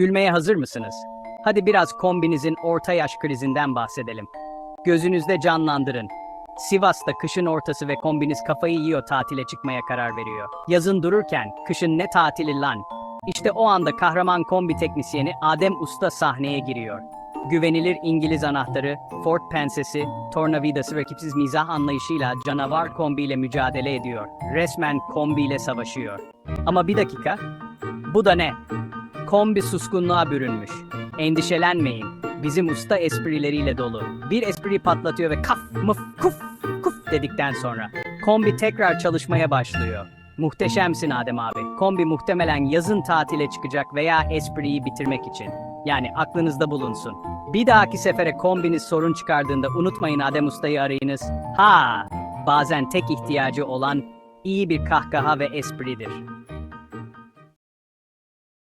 Gülmeye hazır mısınız? Hadi biraz kombinizin orta yaş krizinden bahsedelim. Gözünüzde canlandırın. Sivas'ta kışın ortası ve kombiniz kafayı yiyor tatile çıkmaya karar veriyor. Yazın dururken kışın ne tatili lan? İşte o anda kahraman kombi teknisyeni Adem Usta sahneye giriyor. Güvenilir İngiliz anahtarı, Ford pensesi, tornavidası rakipsiz mizah anlayışıyla canavar kombiyle mücadele ediyor. Resmen kombiyle savaşıyor. Ama bir dakika, bu da ne? Kombi suskunluğa bürünmüş. Endişelenmeyin. Bizim usta esprileriyle dolu. Bir espri patlatıyor ve kaf mıf kuf kuf dedikten sonra kombi tekrar çalışmaya başlıyor. Muhteşemsin Adem abi. Kombi muhtemelen yazın tatile çıkacak veya espriyi bitirmek için. Yani aklınızda bulunsun. Bir dahaki sefere kombiniz sorun çıkardığında unutmayın Adem Usta'yı arayınız. Ha! Bazen tek ihtiyacı olan iyi bir kahkaha ve espridir.